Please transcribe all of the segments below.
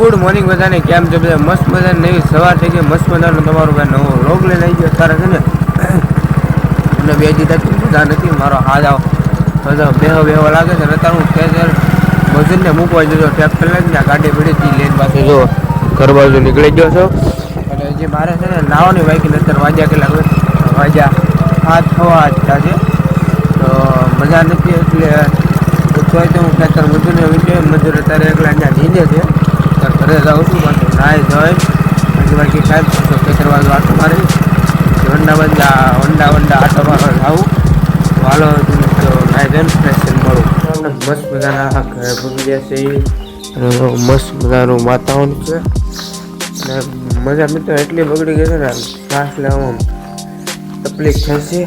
Good morning બધાને, કેમ છે બધા? મસ્ત મજાને? નવી સવાર થઈ ગઈ. મસ્ત મજાનો તમારું કાંઈ નવો રોગ લઈને આવી ગયો તારે છે ને. મને બે જીતા બધા નથી. મારો હાથ આવો. બધા બેહો બેહો લાગે છે. અત્યારે હું ખેતર મજૂરને મૂકવા જતો ટ્રેક્ટર લઈને ત્યાં ગાડી પડી હતી, લેન પાસે જો, ઘર બાજુ નીકળી ગયો છો. અને જે મારે છે ને, નાવાની બાઈક અત્યારે વાજ્યા કેટલા ખબર? હાથ થવા આઠ છે. તો મજા નથી, એટલે તો હું ખેતર મજૂરને વીડિયો મજૂર અત્યારે એકલા ત્યાં નીંદે છે ત્યારે ઘરે જાઉં છું પાછું નાય ધોઈ બાકી બાકી સાહેબ, તો ખેતર બાજુ આટો મારી. વંડા વંડા વંડા વંડા આટો મારવા જાઉં. તો હાલો નાય ધોઈને ફ્રેશ મળું. મસ્ત મજાના ઘરે ભૂલી ગયા છે અને મસ્ત મજાનું વાતાવરણ છે. અને મજા મિત્રો એટલી બગડી ગઈ છે ને, શ્વાસ લેવામાં તકલીફ થશે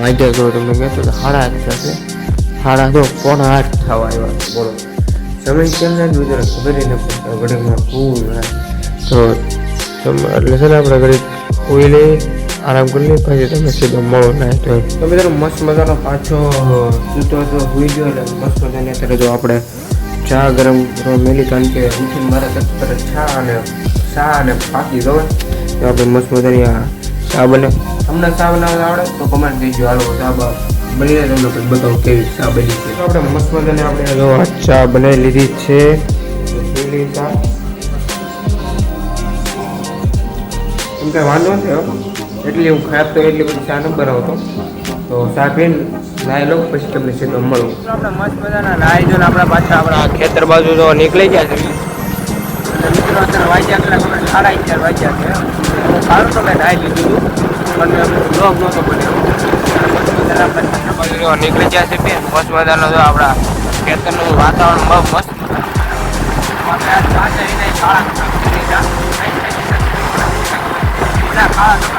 વાંધો જો તમને કહેતો સાડા આઠ થશે. સાડા જો પોણા આઠ થવા આવ્યા બોલો. સમય કેમ ના મિત્રો ખબર ન પડતી ઘડીકમાં ફૂલ તો તમે એટલે છે ને આપણે ઘડી કોઈ લઈ આરામ કરી લઈએ પછી તમે સીધો મળો ના તો તો મિત્રો મસ્ત મજાનો પાછો સૂતો હતો હોઈ ગયો એટલે મસ્ત મજાની અત્યારે જો આપણે ચા ગરમ મેલી, કારણ કે ઉઠીને મારે તરત ચા અને ચા અને પાકી ગમે તો આપણે મસ્ત મજાની આ ચા બને. તમને ચા બનાવતા આવડે તો કમેન્ટ દેજો હાલો, ચા બની જાય તમને પછી બતાવું કેવી ચા બની છે. તો આપણે મસ્ત મજાને આપણે જો ચા બનાવી લીધી છે. તો ચા એમ કાંઈ વાંધો નથી હો. એટલી હું ખરાબ તો એટલી બધી ચા ન બનાવતો. તો ચા પીને નાહી લો પછી તમને સીધો મળું. આપણે મસ્ત મજાના નાહી જો આપણા પાછા આપણા ખેતર બાજુ તો નીકળી ગયા છે. મિત્રો અત્યારે વાગ્યા સાડા અગિયાર વાગ્યા છે. હું સારું તો મેં નાહી લીધું હતું પણ બ્લોગ નહોતો બન્યો મસ્ત મજાના આપણે ખેતર બાજુ જો નીકળી ગયા છે બેન. મસ્ત મજાનો જો આપણા ખેતરનું વાતાવરણ બહુ મસ્ત. આપણે આજ પાછા એને શાળા બધા કાળા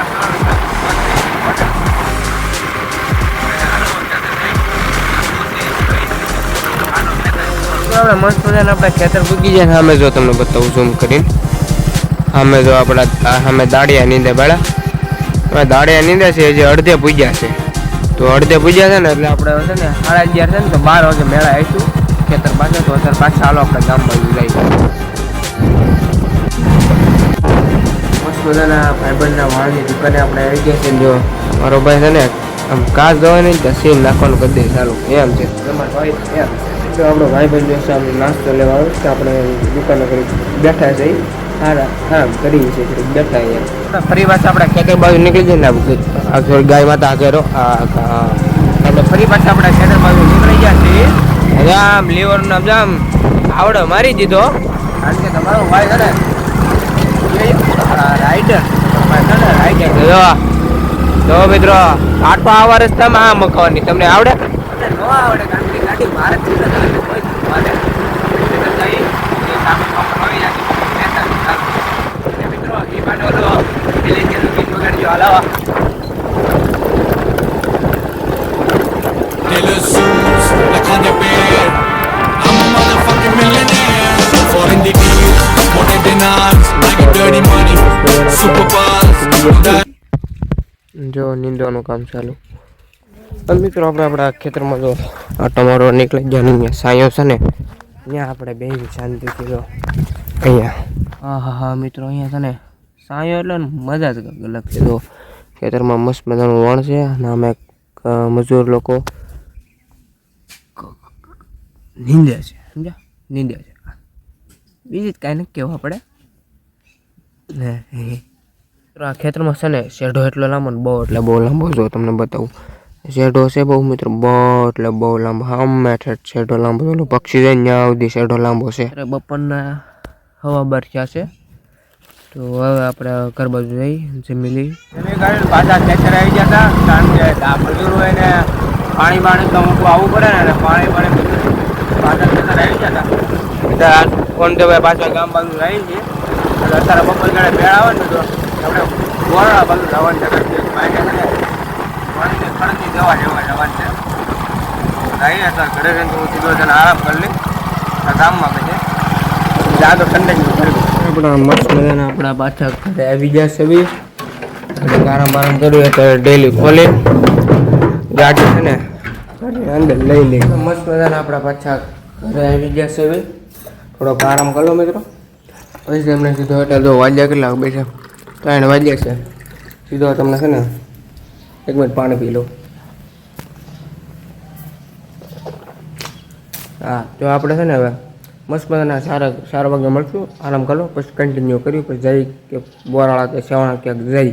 આપણે મસ્ત મજાના આપણે ખેતર પૂગી જાય સામે જો તમને બતાવું ઝૂમ કરીને. સામે જો આપણા આ સામે દાડિયા નીંદે બેડા હવે દાડિયા નીંદે છે જે અડધે પૂજ્યા છે. તો અડધે પૂજ્યા છે ને એટલે આપણે છે ને સાડા અગિયાર છે ને તો બાર વાગે મેળા આવીશું ખેતર પાસે તો અત્યારે પાછા હાલો આપણે ગામ બાજુ જઈએ. મસ્ત બધાના ભાઈબંધના વાળની દુકાને આપણે આવી ગયા છે મારો ભાઈ છે ને આમ કાચ જોવે તો સીન નાખવાનું કરી દે એમ છે. તમારો ભાઈ એમ. તો આપણો ભાઈ બંધ જોશે આપણે નાસ્તો લેવા આવે તો આપણે દુકાને કરી બેઠા છે કરીએ છીએ થોડીક બેઠા અહીંયા ફરી પાછા આપણે ખેતર બાજુ નીકળી જાય ને આ થોડી ગાય માતા આ આપણે ફરી પાછા આપણે ખેતર બાજુ નીકળી ગયા છીએ. આમ લીવરનો જામ આવડો મારી દીધો. કારણ કે તમારો ભાઈ છે ને રાઈડર રાઈડર જો મિત્રો આટો આવા રસ્તામાં આ મકવાની. તમને આવડે? ન આવડે કારણ કે ગાડી મારે જો નીંદવાનું કામ ચાલુ. અને મિત્રો આપણે આપણા ખેતરમાં જો આ ટમાટો નીકળી ગયા અહીંયા સાયો છે ને ત્યાં આપણે બે શાંતિથી જો અહીંયા. હા હા હા મિત્રો અહીંયા છે ને સાયો એટલે મજા જ અલગ છે જો. ખેતરમાં મસ્ત મજાનું વણ છે અને અમે મજૂર લોકો નીંદે છે સમજ્યા? નીંદે છે. બીજી જ કાંઈ નથી કહેવું આપણે ને મિત્રો આ ખેતરમાં છે ને શેઢો એટલો લાંબો ને બહુ એટલે બહુ લાંબો જો તમને બતાવું. શેઢો છે બહુ મિત્રો બહુ એટલે બહુ લાંબો. હમે ઠેઠ શેઢો લાંબો છે. પક્ષી જાય ત્યાં સુધી શેઢો લાંબો છે. અરે બપોરના હવા બાર થયા છે? તો હવે આપણે ઘર બાજુ જઈ જમી લઈ. પાછા ખેતર આવી ગયા હતા કારણ કે આ મજૂરો એને ને પાણી પાણી તો મૂકવા આવવું પડે ને અને પાણી પાણી પાછા ખેતર આવી ગયા હતા. આ ફોન તો પાછા ગામ બાજુ આવી છે અત્યારે બપોર ગાડે ભેળ આવે ને તો આપણે ગોરડા જવાનું છે ફરતી જવા જેવા જવાનું છે ઘરે આરામ કરી લઈ આ ગામમાં પછી જા તો ઠંડક આપણા મસ્ત મજાના આપણા પાછા ઘરે આવી ગયા છે બી. આરામ આરામ કર્યું એટલે ડેલી ખોલી ગાડી છે ને અંદર લઈ લઈ મસ્ત મજાના આપણા પાછા ઘરે આવી ગયા છે થોડોક આરામ કરો મિત્રો. પછી એમને સીધો એટલે જો વાગ્યા કેટલા? છે. ત્રણ વાગ્યા છે. સીધો તમને છે ને એક મિનિટ પાણી પી લો. હા તો આપણે છે ને હવે મસ્ત મજાના સારા સારા વાગે મળશું. આરામ કરો, પછી કન્ટિન્યુ કર્યું પછી જઈ કે બોરાળા કે સેવાણા ક્યાંક જઈ.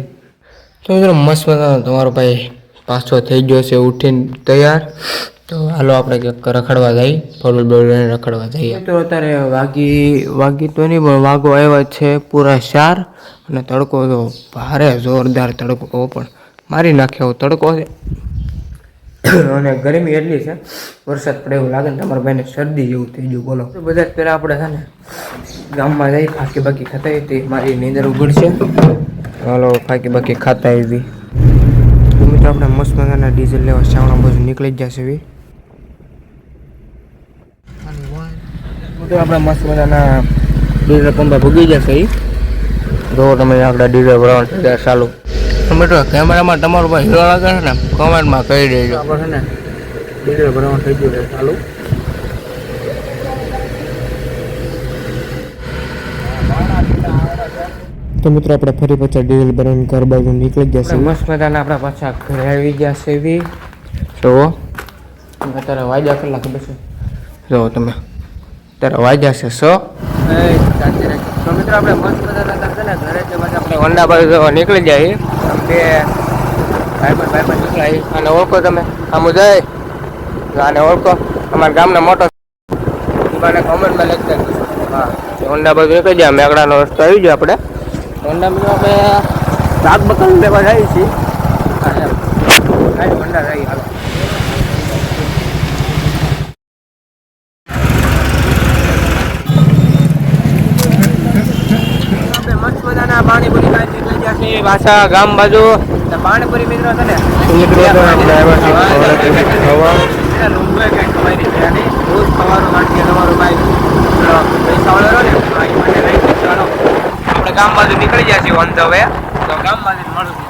તો મિત્રો મસ્ત મજાનો તમારો ભાઈ પાછો થઈ ગયો છે, ઉઠીને તૈયાર. તો હાલો આપણે ક્યાંક રખડવા જઈ ફોરવેલ બોલ રખડવા જઈએ. તો અત્યારે વાગી વાગી તો નહીં, પણ વાગો આવ્યા છે પૂરા ચાર અને તડકો તો ભારે જોરદાર તડકો પણ મારી નાખે તડકો છે. અને ગરમી એટલી છે, વરસાદ પડે એવું લાગે ને તમારા ભાઈને શરદી જેવું થઈ ગયું, બોલો. બધા પહેલાં આપણે છે ને ગામમાં જઈ ફાકી બાકી ખાતા તે મારી નીંદર ઉગડશે. હાલો ફાકી બાકી ખાતા આવી મિત્રો, આપણે મસ્ત મજાના ડીઝલ લેવા શ્રાવણા બાજુ નીકળી જ જશે એવી તો આપણે મસ્ત મજાના ડીઝલ પંપા ભૂગી જશે એ જો તમે આપણા ડીઝલ ભરવાનું થઈ જાય ચાલુ. તો મિત્રો કેમેરામાં તમારું ભાઈ હીરો લાગે છે ને કમેન્ટમાં કહી દેજો. આપણે છે ને ડીઝલ ભરવાનું થઈ ગયું છે ચાલુ. તો મિત્રો આપણે ફરી પાછા ડીઝલ ભરાઈને ઘર બાજુ નીકળી ગયા છે મસ્ત મજાના આપણા પાછા ઘરે આવી ગયા છે એવી જો અત્યારે વાગ્યા કેટલા ખબર છે? જો તમે. અત્યારે વાગ્યા છે સો. તો મિત્રો આપણે હોન્ડા બાજુ નીકળી જાય બે ભાઈ ભાઈ ભાઈ અને ઓળખો તમે. આમ જાય આને ઓળખો. અમારા ગામના મોટો મને કોમેન્ટમાં લખતા. હા હોન્ડા બાજુ નીકળી જાય મેઘડાનો રસ્તો આવી જાય આપણે. હોન્ડા મિત્રો આપણે શાક બકલ લેવા જઈએ છીએ હા એમ ગાડી હોન્ડા જઈએ હાલો આપણે મસ્ત મજાના પાણીપુરી ખાઈ નીકળી ગયા છીએ પાછા ગામ બાજુ. પાણીપુરી મિત્રો છે ને. રોજ ખાવાનું માટે તમારો હાલો. આપણે ગામ બાજુ નીકળી ગયા છીએ on ધ વે તો ગામ બાજુ મળશું.